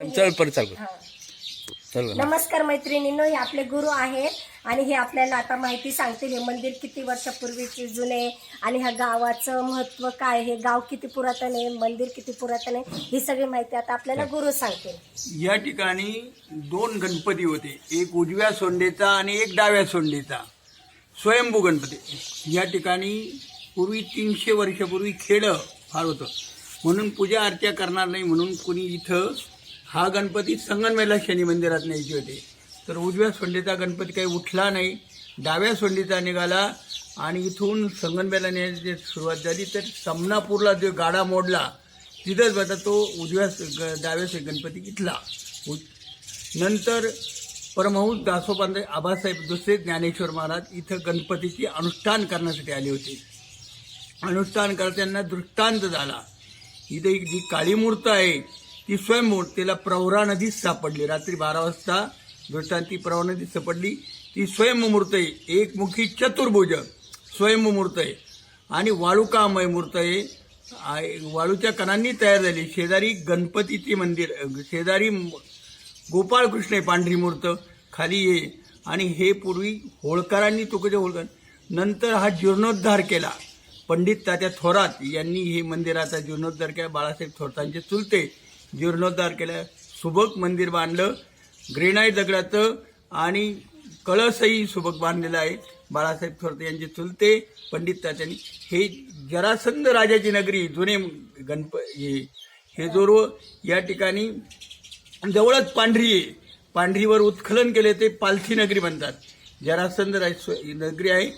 चल परत चाल हा. चल नमस्कार मैत्रिणींनो हे आपले गुरु आहेत आणि हे आपल्याला आता माहिती सांगतील हे मंदिर किती वर्षापूर्वीचे जुने आणि ह्या गावाचं महत्त्व काय हे गाव किती पुरातन आहे मंदिर किती पुरातन आहे ही सगळी माहिती आता आपल्याला गुरु सांगतील. या ठिकाणी दोन गणपती होते. एक उजव्या सोंडेचा आणि एक डाव्या सोंडेचा. स्वयंभू गणपती. या ठिकाणी पूर्वी तीनशे वर्षापूर्वी खेडं फार होतं. म्हणून पूजा अर्चा करणार नाही म्हणून कुणी इथं हा गणपती संगनमेला शनी मंदिरात न्यायचे होते. तर उजव्या सोंडेचा गणपती काही उठला नाही. डाव्या सोंडीचा निघाला आणि इथून संगनमेला न्यायची सुरुवात झाली. तर समनापूरला जो गाडा मोडला तिथंच बघा तो उजव्या ग- डाव्या गणपती इथला. उ नंतर परमहंस दासोपांत आबासाहेब दुसरे ज्ञानेश्वर महाराज इथं गणपतीची अनुष्ठान करण्यासाठी आले होते. अनुष्ठान करताना दृष्टांत झाला. इथं एक जी काळी मूर्त आहे ती स्वयंमूर्तीला प्रवरा नदीत सापडली. रात्री बारा वाजता दृष्टांत ती प्रवरा नदीत सापडली. ती स्वयंमूर्त आहे. एकमुखी चतुर्भुज स्वयंमूर्त आहे. आणि वाळुकामय मूर्त आहे. वाळूच्या कणांनी तयार झाली. शेजारी गणपतीचे मंदिर शेजारी गोपाळकृष्ण आहे पांढरी मूर्त. खाली ये. आणि हे पूर्वी होळकरांनी तुकडे होळकर. नंतर हा जीर्णोद्धार केला. पंडित तात्या थोरात यांनी हे मंदिराचा जीर्णोद्धार केला. बाळासाहेब थोरातांचे चुलते. जीर्णोद्धार केला. सुबक मंदिर बांधलं. ग्रेनाईट दगडाचं आणि कळसही सुबक बांधलेलं आहे. बाळासाहेब थोरात यांचे चुलते पंडित तात्यांनी हे जरासंध राजाची नगरी जुने गणप हे जोर्व या ठिकाणी जवळच पांढरी आहे. पांढरीवर उत्खलन केले ते पालथी नगरी म्हणतात. जरासंध राज नगरी आहे.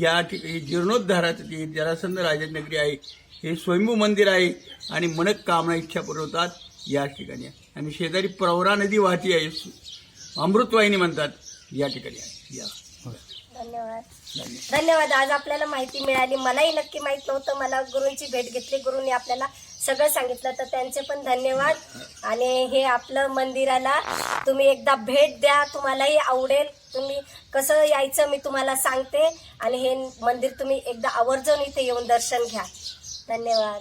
या ठिकाणी जीर्णोद्धाराचं ती जरासंध राजा नगरी आहे. हे स्वयंभू मंदिर आहे आणि मनक कामना इच्छा पुरवतात या ठिकाणी आहे. आणि शेजारी प्रवरा नदी वाहती आहे. अमृतवाहिनी म्हणतात या ठिकाणी आहे. या. धन्यवाद. धन्यवाद. आज आपल्याला माहिती मिळाली. मलाही नक्की माहीत नव्हतं. मला गुरूंची भेट घेतली. गुरूंनी आपल्याला सगळं सांगितलं. तर त्यांचे पण धन्यवाद. आणि हे आपलं मंदिराला तुम्ही एकदा भेट द्या. तुम्हालाही आवडेल. तुम्ही कसं यायचं मी तुम्हाला सांगते. आणि हे मंदिर तुम्ही एकदा आवर्जून इथे येऊन दर्शन घ्या. धन्यवाद.